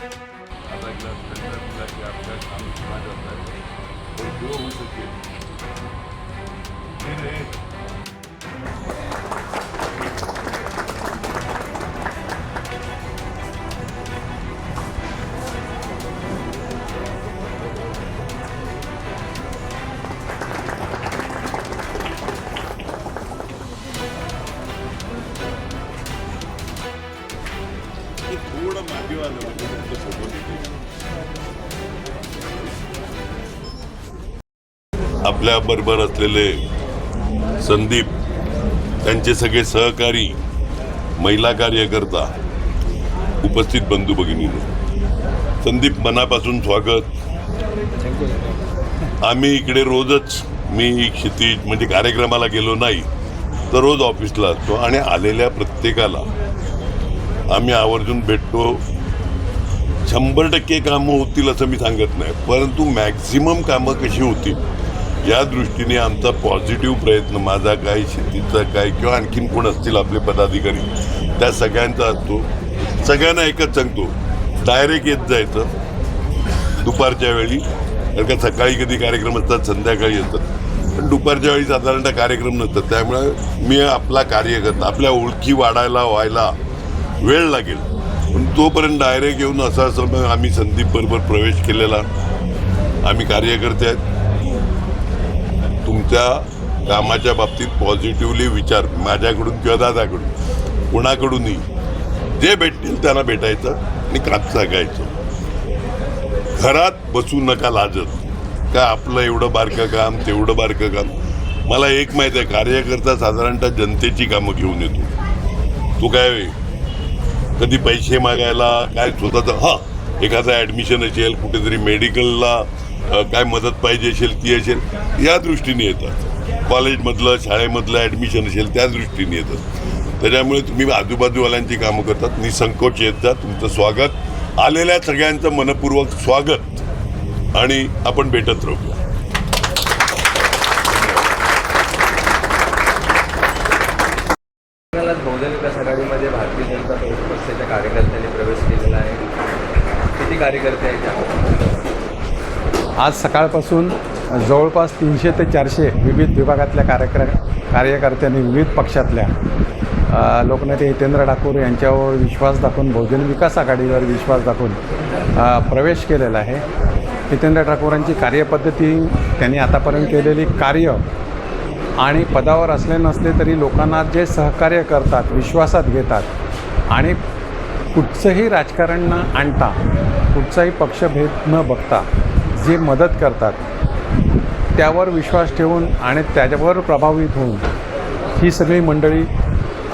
Adaklar, tırnaklar, yaprak, हे थोडं मागे आलं म्हणजे तुमचं सोबत येते. आपल्या बरोबर असलेले संदीप त्यांचे सगळे सहकारी महिला कार्यकर्ता उपस्थित बंधू भगिनीने. संदीप मनापासून स्वागत. आम्ही इकडे रोजच मी क्षितिज म्हणजे कार्यक्रमाला गेलो नाही तर रोज ऑफिसला असतो आणि आलेल्या प्रत्येकाला आम्ही आवर्जून भेटतो. शंभर टक्के कामं होतील असं मी सांगत नाही परंतु मॅक्झिमम कामं कशी होतील या दृष्टीने आमचा पॉझिटिव्ह प्रयत्न माझा काय शेतीचा काय किंवा आणखीन कोण असतील आपले पदाधिकारी त्या सगळ्यांचा असतो. सगळ्यांना एकच सांगतो डायरेक्ट येत जायचं दुपारच्या वेळी कारण का सकाळी कधी कार्यक्रम असतात संध्याकाळी येतात. पण दुपारच्या वेळी साधारणतः कार्यक्रम नसतात त्यामुळे मी आपला कार्यकर्ता आपल्या ओळखी वाढायला व्हायला वेळ लागेल. पण तोपर्यंत डायरेक्ट येऊन असं असं मग आम्ही संदीप बरोबर प्रवेश केलेला. आम्ही कार्यकर्ते आहेत. तुमच्या कामाच्या बाबतीत पॉझिटिव्हली विचार माझ्याकडून किंवा दादाकडून कोणाकडूनही. जे भेटतील त्यांना भेटायचं आणि काप सांगायचं. घरात बसू नका लाजत. का आपलं एवढं बारकं काम तेवढं बारकं काम. मला एक माहीत आहे कार्यकर्ता साधारणतः जनतेची कामं घेऊन येतो. तो काय कधी पैसे मागायला काय स्वतःचं हां एखादं ॲडमिशन असेल कुठेतरी मेडिकलला काय मदत पाहिजे असेल ती असेल या दृष्टीने येतात. कॉलेजमधलं शाळेमधलं ॲडमिशन असेल त्या दृष्टीने येतात. त्याच्यामुळे तुम्ही आजूबाजूवाल्यांची कामं करतात निसंकोच येत जा तुमचं स्वागत. आलेल्या सगळ्यांचं मनपूर्वक स्वागत. आणि आपण भेटत राहूया आज बहुजन विकास आघाडीमध्ये भारतीय जनता पक्षाच्या कार्यकर्त्यांनी प्रवेश केलेला आहे किती कार्यकर्ते आहेत त्यामध्ये आज सकाळपासून जवळपास तीनशे ते चारशे विविध विभागातल्या कार्यक्र कार्यकर्त्यांनी विविध पक्षातल्या लोकनेते हितेंद्र ठाकूर यांच्यावर विश्वास दाखवून बहुजन विकास आघाडीवर विश्वास दाखवून प्रवेश केलेला आहे. हितेंद्र ठाकूरांची कार्यपद्धती त्यांनी आतापर्यंत केलेली कार्य आणि पदावर असले नसले तरी लोकांना जे सहकार्य करतात विश्वासात घेतात आणि कुठचंही राजकारण न आणता कुठचाही पक्षभेद न बघता जे मदत करतात त्यावर विश्वास ठेवून आणि त्याच्यावर प्रभावित होऊन ही सगळी मंडळी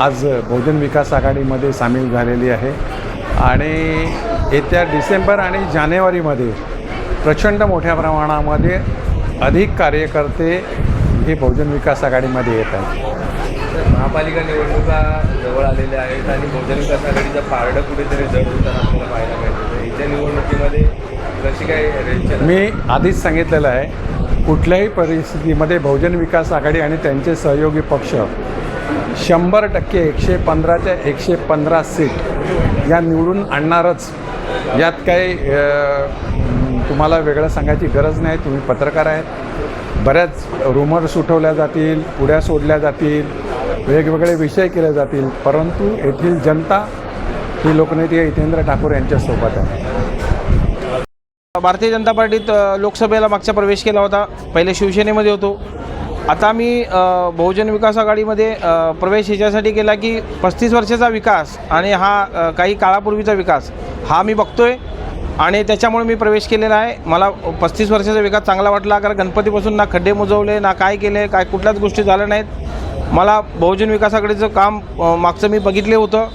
आज बहुजन विकास आघाडीमध्ये सामील झालेली आहे. आणि येत्या डिसेंबर आणि जानेवारीमध्ये प्रचंड मोठ्या प्रमाणामध्ये अधिक कार्यकर्ते हे बहुजन विकास आघाडीमध्ये येत आहेत. तर महापालिका निवडणुका जवळ आलेल्या आहेत आणि बहुजन विकास आघाडीचं पारडं कुठेतरी जड होताना आपल्याला पाहायला मिळतं. तर इथल्या निवडणुकीमध्ये कशी काय मी आधीच सांगितलेलं आहे कुठल्याही परिस्थितीमध्ये बहुजन विकास आघाडी आणि त्यांचे सहयोगी पक्ष शंभर टक्के एकशे पंधराच्या एकशे पंधरा सीट या निवडून आणणारच. यात काही तुम्हाला वेगळं सांगायची गरज नाही तुम्ही पत्रकार आहेत. बऱ्याच रुमर्स उठवल्या जातील पुढ्या सोडल्या जातील वेगवेगळे विषय केले जातील परंतु येथील जनता ही लोकनेते हितेंद्र ठाकूर यांच्यासोबत आहे. भारतीय जनता पार्टीत लोकसभेला मागचा प्रवेश केला होता. पहिले शिवसेनेमध्ये होतो. आता मी बहुजन विकास आघाडीमध्ये प्रवेश ह्याच्यासाठी केला की पस्तीस वर्षाचा विकास आणि हा काही काळापूर्वीचा विकास हा मी बघतोय. आणि त्याच्यामुळे मी प्रवेश केलेला आहे. मला पस्तीस वर्षाचा विकास चांगला वाटला कारण गणपतीपासून ना खड्डे मुजवले ना काय केले काय कुठल्याच गोष्टी झाल्या नाहीत. मला बहुजन विकासाकडेचं काम मागचं मी बघितले होतं.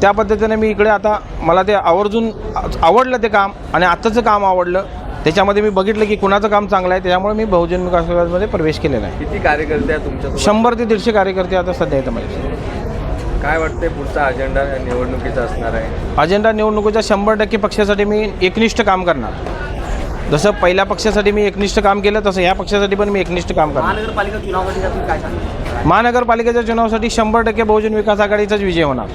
त्या पद्धतीने मी इकडे आता मला ते आवर्जून आवडलं ते काम आणि आत्ताचं काम आवडलं. त्याच्यामध्ये मी बघितलं की कुणाचं काम चांगलं आहे त्याच्यामुळे मी बहुजन विकास आघाडीमध्ये प्रवेश केलेला आहे. किती कार्यकर्ते आहेत तुमच्या शंभर ते दीडशे कार्यकर्ते आता सध्या येतं माझ्या काय वाटतंय पुढचा अजेंडा निवडणुकीचा असणार आहे? अजेंडा निवडणुकीच्या शंभर टक्के पक्षासाठी मी एकनिष्ठ काम करणार. जसं पहिल्या पक्षासाठी मी एकनिष्ठ काम केलं तसं ह्या पक्षासाठी पण मी एकनिष्ठ काम करणार. महानगरपालिका चुनावासाठी काय महानगरपालिकेच्या चुनावासाठी शंभर टक्के बहुजन विकास आघाडीचाच विजय होणार.